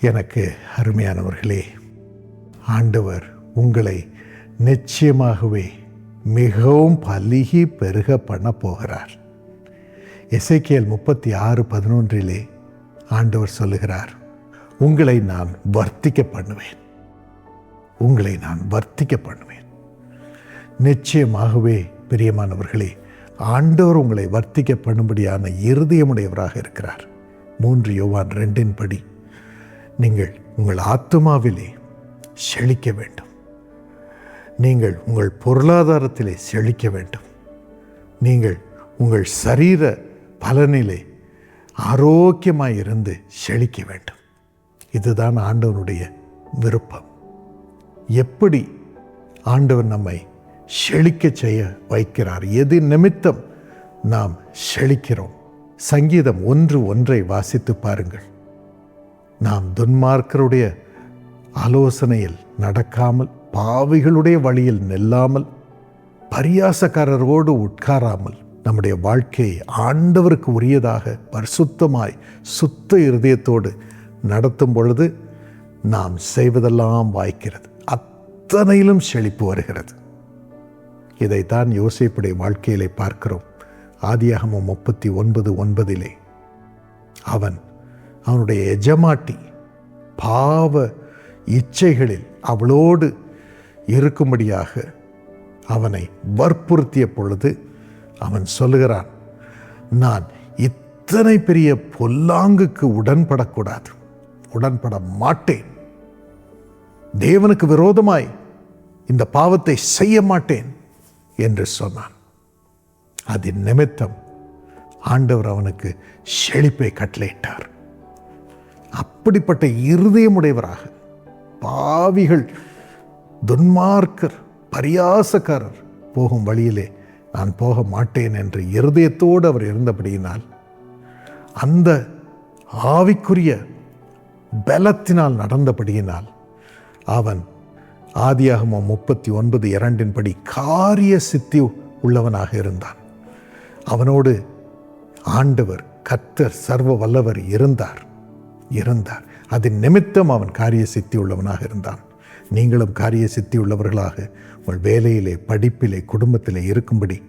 எனக்கு அருமையானவர்களே ஆண்டவர் உங்களை நிச்சயமாகவே மிகவும் பலுகி பெருக பண்ண போகிறார். எசேக்கியேல் முப்பத்தி ஆறு பதினொன்றிலே ஆண்டவர் சொல்லுகிறார் உங்களை நான் வர்த்திக்க பண்ணுவேன். உங்களை நான் வர்த்திக்க பண்ணுவேன். நிச்சயமாகவே பிரியமானவர்களே ஆண்டவர் உங்களை வர்த்திக்க பண்ணும்படியான இருதயமுடையவராக இருக்கிறார். மூன்று யோவான் ரெண்டின் படி நீங்கள் உங்கள் ஆத்மாவிலே செழிக்க வேண்டும். நீங்கள் உங்கள் பொருளாதாரத்திலே செழிக்க வேண்டும். நீங்கள் உங்கள் சரீர பலனிலே ஆரோக்கியமாய் இருந்து செழிக்க வேண்டும். இதுதான் ஆண்டவனுடைய விருப்பம். எப்படி ஆண்டவர் நம்மை செழிக்க செய்ய வைக்கிறார்? எது நிமித்தம் நாம் செழிக்கிறோம்? சங்கீதம் ஒன்று ஒன்றை வாசித்து பாருங்கள். நாம் துன்மார்க்கருடைய ஆலோசனையில் நடக்காமல் பாவிகளுடைய வழியில் நெல்லாமல் பரியாசக்காரரோடு உட்காராமல் நம்முடைய வாழ்க்கையை ஆண்டவருக்கு உரியதாக பரிசுத்தமாய் சுத்த இருதயத்தோடு நடத்தும் பொழுது நாம் செய்வதெல்லாம் வாய்க்கிறது. அத்தனையிலும் செழிப்பு வருகிறது. இதைத்தான் யோசிப்புடைய வாழ்க்கையிலே பார்க்கிறோம். ஆதியாகமும் முப்பத்தி ஒன்பது ஒன்பதிலே அவன் அவனுடைய எஜமாட்டி பாவ இச்சைகளில் அவளோடு இருக்கும்படியாக அவனை வற்புறுத்திய பொழுது அவன் சொல்லுகிறான் நான் இத்தனை பெரிய பொல்லாங்குக்கு உடன்படக்கூடாது உடன்பட மாட்டேன் தேவனுக்கு விரோதமாய் இந்த பாவத்தை செய்ய மாட்டேன் என்று சொன்னான். அதன் நிமித்தம் ஆண்டவர் அவனுக்கு செழிப்பை கட்டளையிட்டார். அப்படிப்பட்ட இருதயமுடையவராக பாவிகள் துன்மார்க்கர் பரியாசக்காரர் போகும் வழியிலே நான் போக மாட்டேன் என்று இருதயத்தோடு அவர் இருந்தபடியினால் அந்த ஆவிக்குரிய பலத்தினால் நடந்தபடியினால் அவன் ஆதியாகமம் முப்பத்தி ஒன்பது இரண்டின்படி காரிய சித்தி உள்ளவனாக இருந்தான். அவனோடு ஆண்டவர் கத்தர் சர்வ வல்லவர் இருந்தார். இருந்தார் அதன் நிமித்தம் அவன் காரிய சித்தி உள்ளவனாக இருந்தான். நீங்களும் காரிய சித்தி உள்ளவர்களாக உங்கள் வேலையிலே படிப்பிலே குடும்பத்திலே இருக்கும்படி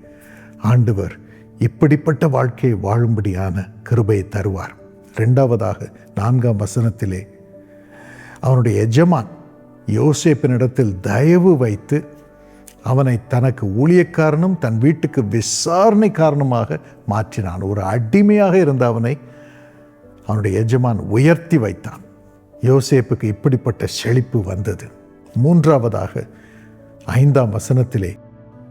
ஆண்டவர் இப்படிப்பட்ட வாழ்க்கையை வாழும்படியான கிருபையை தருவார். ரெண்டாவதாக நான்காம் வசனத்திலே அவனுடைய எஜமான் யோசேப்பினிடத்தில் தயவு வைத்து அவனை தனக்கு ஊழியக்காரனும் தன் வீட்டுக்கு விசாரணை காரணமாக மாற்றினான். ஒரு அடிமையாக இருந்த அவனை அவனுடைய எஜமான் உயர்த்தி வைத்தான். யோசேப்புக்கு இப்படிப்பட்ட செழிப்பு வந்தது. மூன்றாவதாக ஐந்தாம் வசனத்திலே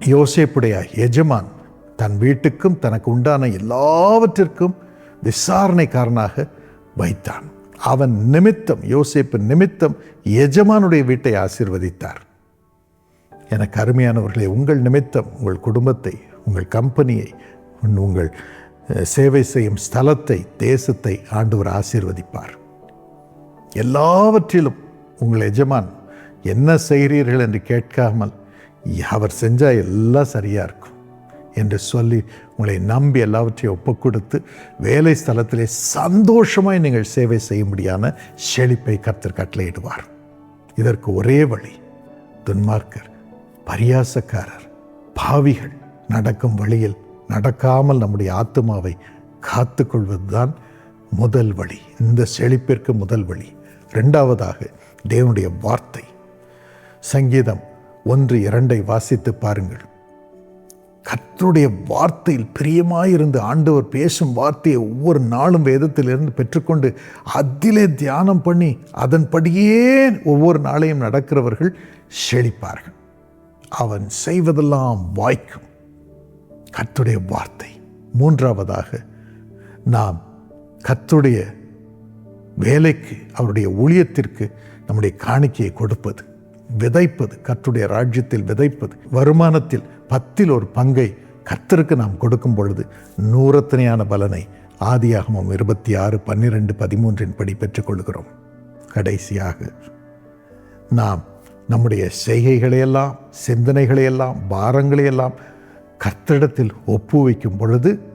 யோசேப்புடைய எஜமான் தன் வீட்டுக்கும் தனக்கு உண்டான எல்லாவற்றிற்கும் விசாரணைக்காரனாக வைத்தான். அவன் நிமித்தம் யோசேப்பு நிமித்தம் எஜமானுடைய வீட்டை ஆசீர்வதித்தார். எனக்கு அருமையானவர்களே உங்கள் நிமித்தம் உங்கள் குடும்பத்தை உங்கள் கம்பெனியை உங்கள் சேவை செய்யும் ஸ்தலத்தை தேசத்தை ஆண்டவர் ஆசீர்வதிப்பார். எல்லாவற்றிலும் உங்கள் எஜமான் என்ன செய்கிறீர்கள் என்று கேட்காமல் அவர் செஞ்சால் எல்லாம் சரியாக இருக்கும் என்று சொல்லி உங்களை நம்பி எல்லாவற்றையும் ஒப்புக் கொடுத்து வேலை ஸ்தலத்திலே சந்தோஷமாய் நீங்கள் சேவை செய்யும்படியான செழிப்பை கர்த்தர் கட்டளையிடுவார். இதற்கு ஒரே வழி துன்மார்க்கர் பரியாசக்காரர் பாவிகள் நடக்கும் வழியில் நடக்காமல் நம்முடைய ஆத்மாவை காத்துக்கொள்வதுதான் முதல் வழி. இந்த செழிப்பிற்கு முதல் வழி. ரெண்டாவதாக தேவனுடைய வார்த்தை. சங்கீதம் ஒன்று இரண்டை வாசித்து பாருங்கள். கத்தருடைய வார்த்தையில் பிரியமாயிருந்து ஆண்டவர் பேசும் வார்த்தையை ஒவ்வொரு நாளும் வேதத்திலிருந்து பெற்றுக்கொண்டு அதிலே தியானம் பண்ணி அதன்படியே ஒவ்வொரு நாளையும் நடக்கிறவர்கள் செழிப்பார்கள். அவன் செய்வதெல்லாம் வாய்க்கும். கத்துடைய வார்த்தை. மூன்றாவதாக நாம் கத்துடைய வேலைக்கு அவருடைய ஊழியத்திற்கு நம்முடைய காணிக்கையை கொடுப்பது விதைப்பது கத்துடைய ராஜ்யத்தில் விதைப்பது வருமானத்தில் பத்தில் ஒரு பங்கை கத்தருக்கு நாம் கொடுக்கும் பொழுது நூறத்தனையான பலனை ஆதியாகமும் இருபத்தி ஆறு பன்னிரெண்டு பதிமூன்றின் படி பெற்றுக்கொள்கிறோம். கடைசியாக நாம் நம்முடைய செய்கைகளையெல்லாம் சிந்தனைகளையெல்லாம் பாரங்களையெல்லாம் கர்த்தரிடத்தில் ஒப்பு வைக்கும் பொழுது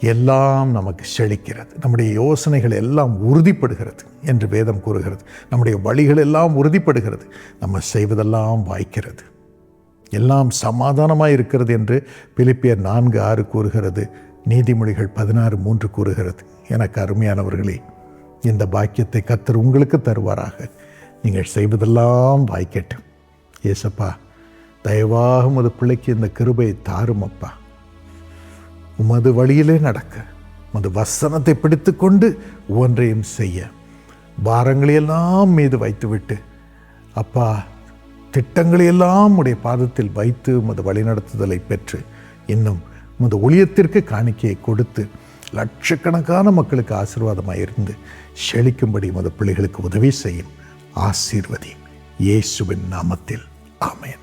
எல்லாம் நமக்கு செழிக்கிறது. நம்முடைய யோசனைகள் எல்லாம் உறுதிப்படுகிறது என்று வேதம் கூறுகிறது. நம்முடைய வழிகள் எல்லாம் உறுதிப்படுகிறது. நம்ம செய்வதெல்லாம் வாய்க்கிறது. எல்லாம் சமாதானமாக இருக்கிறது என்று பிலிப்பியர் நான்கு ஆறு கூறுகிறது. நீதிமொழிகள் பதினாறு மூன்று கூறுகிறது. எனக்கு அருமையானவர்களே இந்த பாக்கியத்தை கத்தர் உங்களுக்கு தருவாராக. நீங்கள் செய்வதெல்லாம் வாய்க்கட்டும். ஏசப்பா தயவாக உமது பிள்ளைக்கு இந்த கிருபையை தாரும் அப்பா உமது வழியிலே நடக்க உமது வசனத்தை பிடித்துக்கொண்டு ஒவ்வொன்றையும் செய்ய. பாரங்களையெல்லாம் மீது வைத்துவிட்டு அப்பா திட்டங்களையெல்லாம் உடைய பாதத்தில் வைத்து உமது வழிநடத்துதலை பெற்று இன்னும் உமது ஒளியத்திற்கு காணிக்கையை கொடுத்து லட்சக்கணக்கான மக்களுக்கு ஆசீர்வாதமாக இருந்து செழிக்கும்படி உமது பிள்ளைகளுக்கு உதவி செய்யும் ஆசீர்வதி. இயேசுவின் நாமத்தில். ஆமேன்.